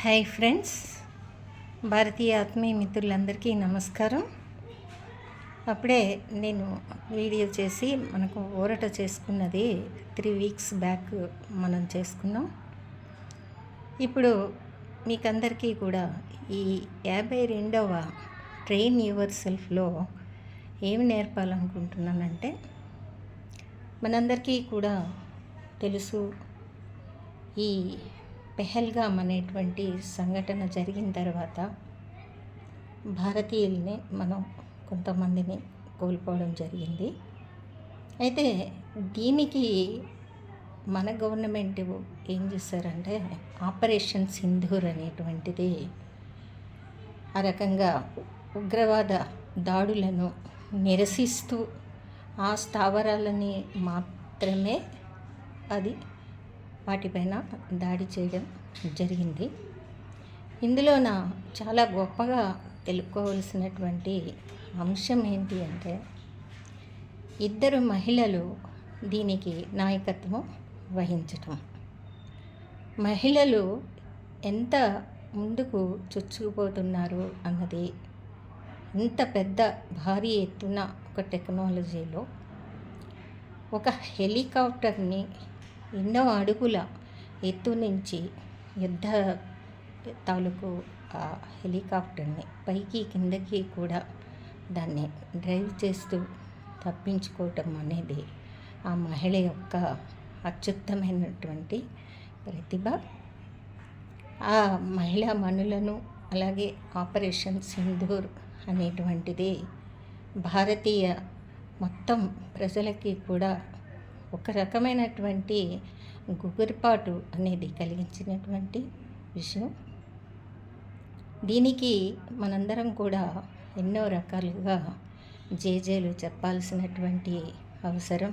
Hi friends భారతీయ ఆత్మీయ మిత్రులందరికీ నమస్కారం. అప్పుడే నేను వీడియో చేసి మనకు ఊరట చేసుకున్నది త్రీ వీక్స్ బ్యాక్ మనం చేసుకున్నాం. ఇప్పుడు మీకందరికీ కూడా ఈ యాభై రెండవ ట్రైన్ యువర్ సెల్ఫ్లో ఏమి నేర్పాలనుకుంటున్నానంటే మనందరికీ కూడా తెలుసు ఈ పెహల్గామ్ అనేటువంటి సంఘటన జరిగిన తర్వాత భారతీయుల్ని మనం కొంతమందిని కోల్పోవడం జరిగింది. అయితే దీనికి మన గవర్నమెంట్ ఏం చేశారంటే ఆపరేషన్ సింధూర్ అనేటువంటిది ఆ రకంగా ఉగ్రవాద దాడులను నిరసిస్తూ ఆ స్థావరాలని మాత్రమే అది వాటిపైన దాడి చేయడం జరిగింది. ఇందులోన చాలా గొప్పగా తెలుసుకోవాల్సినటువంటి అంశం ఏంటి అంటే ఇద్దరు మహిళలు దీనికి నాయకత్వం వహించటం. మహిళలు ఎంత ముందుకు చొచ్చుకుపోతున్నారు అన్నది ఇంత పెద్ద భారీ ఎత్తున ఒక టెక్నాలజీలో ఒక హెలికాప్టర్ని ఎన్నో అడుగుల ఎత్తు నుంచి యుద్ధ తాలూకు ఆ హెలికాప్టర్ని పైకి కిందకి కూడా దాన్ని డ్రైవ్ చేస్తూ తప్పించుకోవటం అనేది ఆ మహిళ యొక్క అత్యుత్తమైనటువంటి ప్రతిభ. ఆ మహిళా మనులను అలాగే ఆపరేషన్ సింధూర్ అనేటువంటిది భారతీయ మొత్తం ప్రజలకి కూడా ఒక రకమైనటువంటి గుగురుపాటు అనేది కలిగించినటువంటి విషయం. దీనికి మనందరం కూడా ఎన్నో రకాలుగా జేజేలు చెప్పాల్సినటువంటి అవసరం.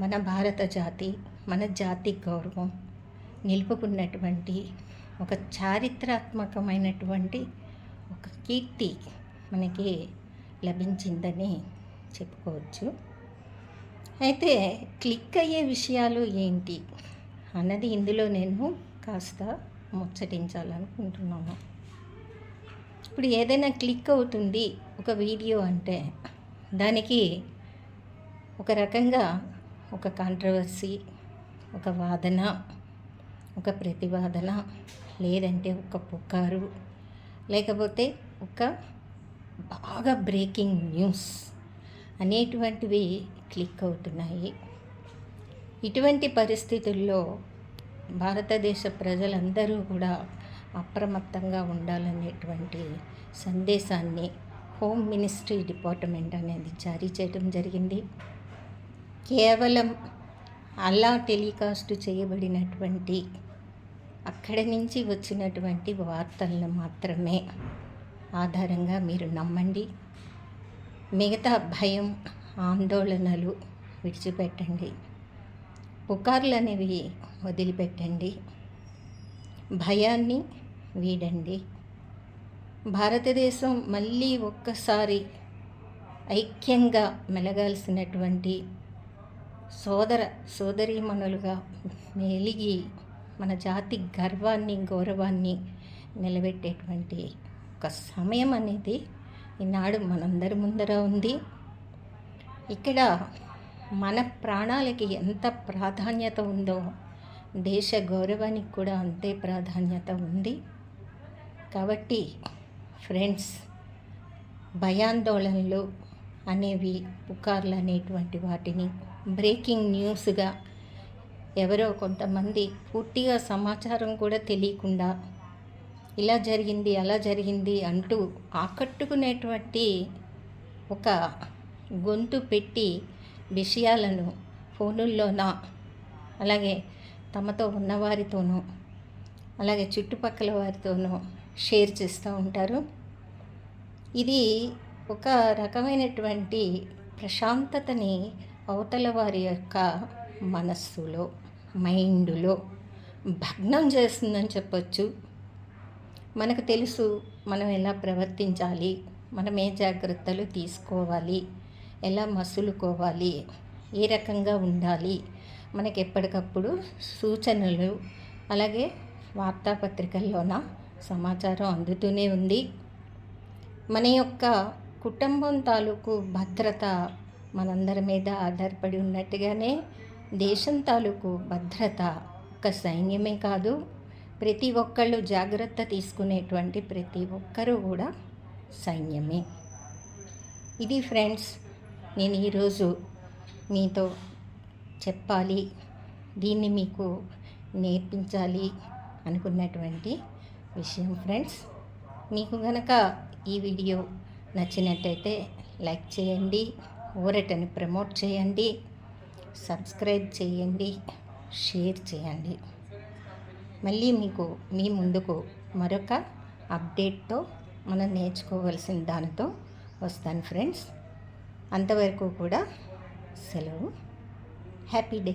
మన భారత జాతి మన జాతి గౌరవం నిలుపుకున్నటువంటి ఒక చారిత్రాత్మకమైనటువంటి ఒక కీర్తి మనకి లభించిందని చెప్పుకోవచ్చు. అయితే క్లిక్ అయ్యే విషయాలు ఏంటి అన్నది ఇందులో నేను కాస్త ముచ్చటించాలనుకుంటున్నాను. ఇప్పుడు ఏదైనా క్లిక్ అవుతుంది ఒక వీడియో అంటే దానికి ఒక రకంగా ఒక కాంట్రవర్సీ ఒక వాదన ఒక ప్రతివాదన లేదంటే ఒక పుకారు లేకపోతే ఒక బాగా బ్రేకింగ్ న్యూస్ అనేటువంటివి క్లిక్ అవుతున్నాయి ఇటువంటి పరిస్థితుల్లో భారతదేశ ప్రజలందరూ కూడా అప్రమత్తంగా ఉండాలనేటువంటి సందేశాన్ని హోమ్ మినిస్ట్రీ డిపార్ట్మెంట్ అనేది జారీ చేయడం జరిగింది. కేవలం అలా టెలికాస్ట్ చేయబడినటువంటి అక్కడి నుంచి వచ్చినటువంటి వార్తలను మాత్రమే ఆధారంగా మీరు నమ్మండి. మిగతా భయం ఆందోళనలు విడిచిపెట్టండి. పుకార్లు అనేవి వదిలిపెట్టండి. భయాన్ని వీడండి. భారతదేశం మళ్ళీ ఒక్కసారి ఐక్యంగా మెలగాల్సినటువంటి సోదర సోదరీమణులుగా మెలిగి మన జాతి గర్వాన్ని గౌరవాన్ని నిలబెట్టేటువంటి ఒక సమయం అనేది ఈనాడు మనందరి ముందర ఉంది. ఇక్కడ మన ప్రాణాలకి ఎంత ప్రాధాన్యత ఉందో దేశ గౌరవానికి కూడా అంతే ప్రాధాన్యత ఉంది. కాబట్టి ఫ్రెండ్స్ భయాందోళనలు అనేవి పుకార్లు అనేటువంటి వాటిని బ్రేకింగ్ న్యూస్గా ఎవరో కొంతమంది పూర్తిగా సమాచారం కూడా తెలియకుండా ఇలా జరిగింది అలా జరిగింది అంటూ ఆకట్టుకునేటువంటి ఒక గొంతు పెట్టి విషయాలను ఫోనుల్లోన అలాగే తమతో ఉన్నవారితోనూ అలాగే చుట్టుపక్కల వారితోనూ షేర్ చేస్తూ ఉంటారు. ఇది ఒక రకమైనటువంటి ప్రశాంతతని అవతల వారి యొక్క మనస్సులో మైండ్లో భగ్నం చేస్తుందని చెప్పొచ్చు. మనకు తెలుసు మనం ఎలా ప్రవర్తించాలి మనం ఏ జాగ్రత్తలు తీసుకోవాలి ఎలా మసులుకోవాలి? ఏ రకంగా ఉండాలి? మనకి ఎప్పటికప్పుడు సూచనలు అలాగే వార్తాపత్రికల్లోన సమాచారం అందుతూనే ఉంది. మన యొక్క కుటుంబం తాలూకు భద్రత మనందరి మీద ఆధారపడి ఉన్నట్టుగానే దేశం తాలూకు భద్రత ఒక సైన్యమే కాదు ప్రతి ఒక్కళ్ళు జాగ్రత్త తీసుకునేటువంటి ప్రతి ఒక్కరూ కూడా సైన్యమే. ఇది ఫ్రెండ్స్ నేను ఈరోజు మీతో చెప్పాలి దీన్ని మీకు నేర్పించాలి అనుకున్నటువంటి విషయం ఫ్రెండ్స్. మీకు గనక ఈ వీడియో నచ్చినట్టయితే లైక్ చేయండి ఊరటని ప్రమోట్ చేయండి సబ్స్క్రైబ్ చేయండి షేర్ చేయండి. మళ్ళీ మీకు మీ ముందుకు మరొక అప్డేట్తో మనం నేర్చుకోవలసిన దానితో వస్తాను ఫ్రెండ్స్. అంతవరకు కూడా సెలవు. Happy day